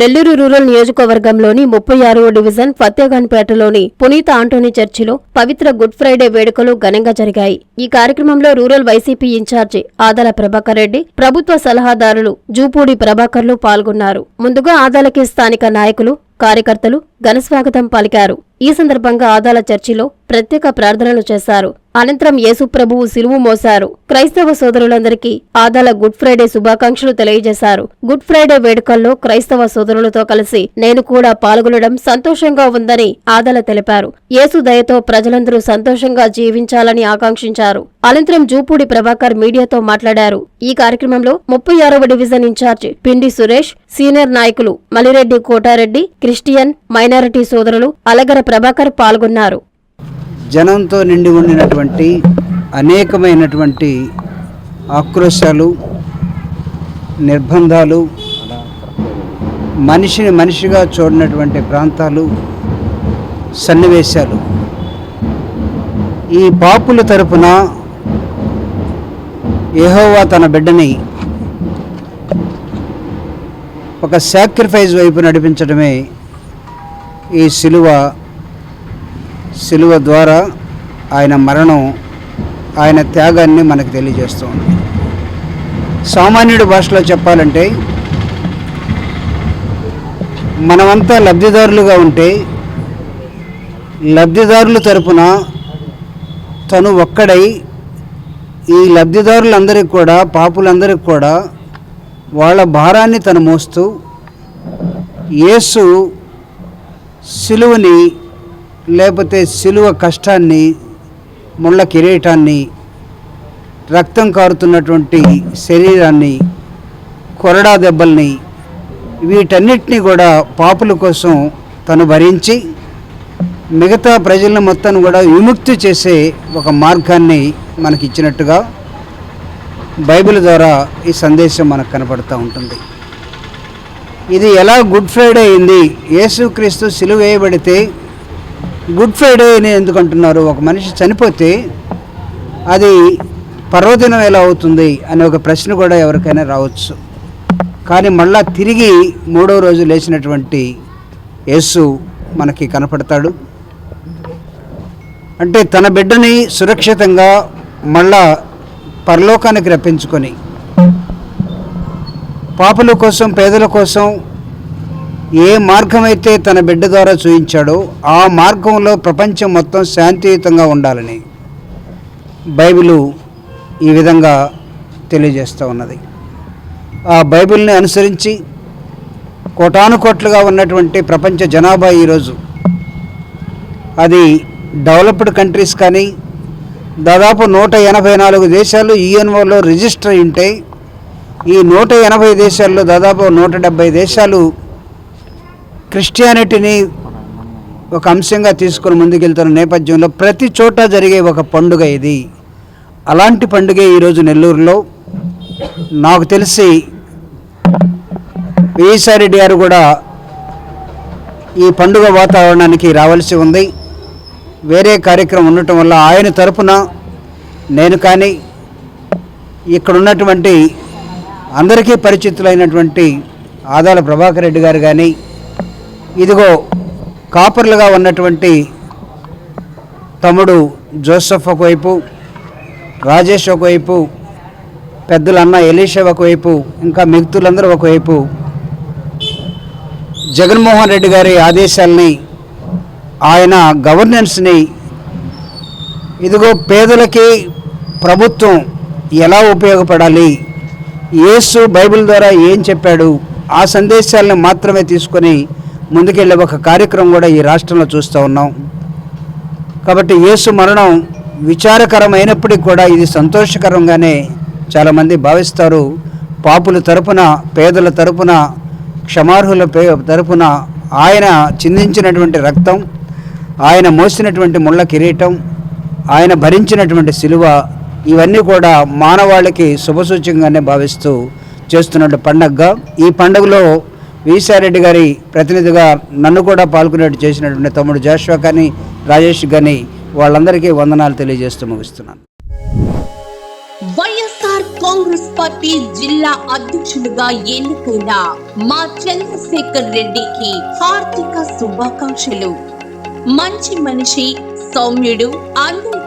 Nellore rural నియోజకవర్గంలోని ముప్పై ఆరవ డివిజన్ ఫతేగాన్పేటలోని పునీత ఆంటోనీ చర్చిలో పవిత్ర గుడ్ ఫ్రైడే వేడుకలు ఘనంగా జరిగాయి. ఈ కార్యక్రమంలో rural YCP incharge Adala Prabhakar Reddy ప్రభుత్వ సలహాదారులు జూపూడి ప్రభాకర్లు పాల్గొన్నారు. ముందుగా ఆదాలకి స్థానిక నాయకులు కార్యకర్తలు ఘనస్వాగతం పలికారు. ఈ సందర్భంగా ఆదాల చర్చిలో ప్రత్యేక ప్రార్థనలు చేశారు. అనంతరం యేసుప్రభువు సిలువు మోశారు. క్రైస్తవ సోదరులందరికీ ఆదాల గుడ్ ఫ్రైడే శుభాకాంక్షలు తెలియజేశారు. గుడ్ ఫ్రైడే వేడుకల్లో క్రైస్తవ సోదరులతో కలిసి నేను కూడా పాల్గొనడం సంతోషంగా ఉందని ఆదాల తెలిపారు. యేసు దయతో ప్రజలందరూ సంతోషంగా జీవించాలని ఆకాంక్షించారు. అనంతరం జూపూడి ప్రభాకర్ మీడియాతో మాట్లాడారు. ఈ కార్యక్రమంలో ముప్పై ఆరవ డివిజన్ ఇన్ఛార్జ్ పిండి సురేష్ సీనియర్ నాయకులు మలిరెడ్డి కోటారెడ్డి క్రిస్టియన్ మైన మైనారిటీ సోదరులు అలగర ప్రభాకర్ పాల్గొన్నారు. జనంతో నిండి ఉండినటువంటి అనేకమైనటువంటి ఆక్రోశాలు నిర్బంధాలు మనిషిని మనిషిగా చూడనటువంటి ప్రాంతాలు సన్నివేశాలు. ఈ పాపుల తరపున ఏహోవా తన బిడ్డని ఒక సాక్రిఫైస్ వైపు నడిపించడమే ఈ శిలువ శిలువ ద్వారా ఆయన మరణం ఆయన త్యాగాన్ని మనకు తెలియజేస్తుంది. సామాన్యుడి భాషలో చెప్పాలంటే మనమంతా లబ్ధిదారులుగా ఉంటే లబ్ధిదారుల తరపున తను ఒక్కడై ఈ లబ్ధిదారులందరికీ కూడా పాపులందరికీ కూడా వాళ్ళ భారాన్ని తను మోస్తూ యేసు సిలువని లేకపోతే సిలువ కష్టాన్ని ముళ్ళ కిరీటాన్ని రక్తం కారుతున్నటువంటి శరీరాన్ని కొరడా దెబ్బల్ని వీటన్నిటినీ కూడా పాపుల కోసం తను భరించి మిగతా ప్రజలను మొత్తం కూడా విముక్తి చేసే ఒక మార్గాన్ని మనకి ఇచ్చినట్టుగా బైబిల్ ద్వారా ఈ సందేశం మనకు కనపడుతూ ఉంటుంది. ఇది ఎలా గుడ్ ఫ్రైడే అయింది? యేసుక్రీస్తు సిలువ వేయబడితే గుడ్ ఫ్రైడే అని ఎందుకు అంటున్నారు? ఒక మనిషి చనిపోతే అది పర్వదినం ఎలా అవుతుంది అనే ఒక ప్రశ్న కూడా ఎవరికైనా రావచ్చు. కానీ మళ్ళా తిరిగి మూడో రోజు లేచినటువంటి యేసు మనకి కనపడతాడు. అంటే తన బిడ్డని సురక్షితంగా మళ్ళా పరలోకానికి రప్పించుకొని పాపుల కోసం పేదల కోసం ఏ మార్గమైతే తన బిడ్డ ద్వారా చూయించాడో ఆ మార్గంలో ప్రపంచం మొత్తం శాంతియుతంగా ఉండాలని బైబిలు ఈ విధంగా తెలియజేస్తూ ఉన్నది. ఆ బైబిల్ని అనుసరించి కోటానుకోట్లుగా ఉన్నటువంటి ప్రపంచ జనాభా ఈరోజు. అది డెవలప్డ్ కంట్రీస్ కానీ దాదాపు నూట ఎనభై నాలుగు దేశాలు యుఎన్ఓలో రిజిస్టర్ అయి ఉంటాయి ఈ నూట ఎనభై దేశాల్లో దాదాపు నూట డెబ్భై దేశాలు క్రిస్టియానిటీని ఒక అంశంగా తీసుకొని ముందుకెళ్తున్న నేపథ్యంలో ప్రతి చోట జరిగే ఒక పండుగ ఇది. అలాంటి పండుగే ఈరోజు నెల్లూరులో. నాకు తెలిసి విజయసాయిరెడ్డి గారు కూడా ఈ పండుగ వాతావరణానికి రావాల్సి ఉంది. వేరే కార్యక్రమం ఉండటం వల్ల ఆయన తరపున నేను కానీ ఇక్కడ ఉన్నటువంటి అందరికీ పరిచితులైనటువంటి ఆదాల ప్రభాకర్ రెడ్డి గారు కానీ ఇదిగో కాపర్లుగా ఉన్నటువంటి తమ్ముడు జోసఫ్ ఒకవైపు రాజేష్ ఒకవైపు పెద్దలన్న ఎలీషా ఒకవైపు ఇంకా మిగతులందరూ ఒకవైపు జగన్మోహన్ రెడ్డి గారి ఆదేశాల్ని ఆయన గవర్నెన్స్ని ఇదిగో పేదలకి ప్రభుత్వం ఎలా ఉపయోగపడాలి యేసు బైబిల్ ద్వారా ఏం చెప్పాడు? ఆ సందేశాలను మాత్రమే తీసుకొని ముందుకెళ్ళే ఒక కార్యక్రమం కూడా ఈ రాష్ట్రంలో చూస్తూ ఉన్నాం. కాబట్టి యేసు మరణం విచారకరమైనప్పటికీ కూడా ఇది సంతోషకరంగానే చాలామంది భావిస్తారు. పాపుల తరపున పేదల తరపున క్షమార్హుల పే తరపున ఆయన చిందించినటువంటి రక్తం ఆయన మోసినటువంటి ముళ్ళ కిరీటం ఆయన భరించినటువంటి సిలువ ఇవన్నీ కూడా మానవాళికి శుభసూచకంగానే భావిస్తూ చేస్తున్న పండగగా. ఈ పండుగలో విసారెడ్డి గారి ప్రతినిధిగా నన్ను కూడా పాల్గొనేట్టు చేసినటువంటి తమ్ముడు జాషువా కానీ రాజేష్ కానీ వాళ్ళందరికీ వందనాలు తెలియజేస్తూ ముగిస్తున్నాను. వైఎస్ఆర్ కాంగ్రెస్ పార్టీ జిల్లా అధ్యక్షులుగా ఎన్నికైన మా చంద్రశేఖర్ రెడ్డికి హార్దిక శుభాకాంక్షలు. మంచి మనిషి సౌమ్యుడు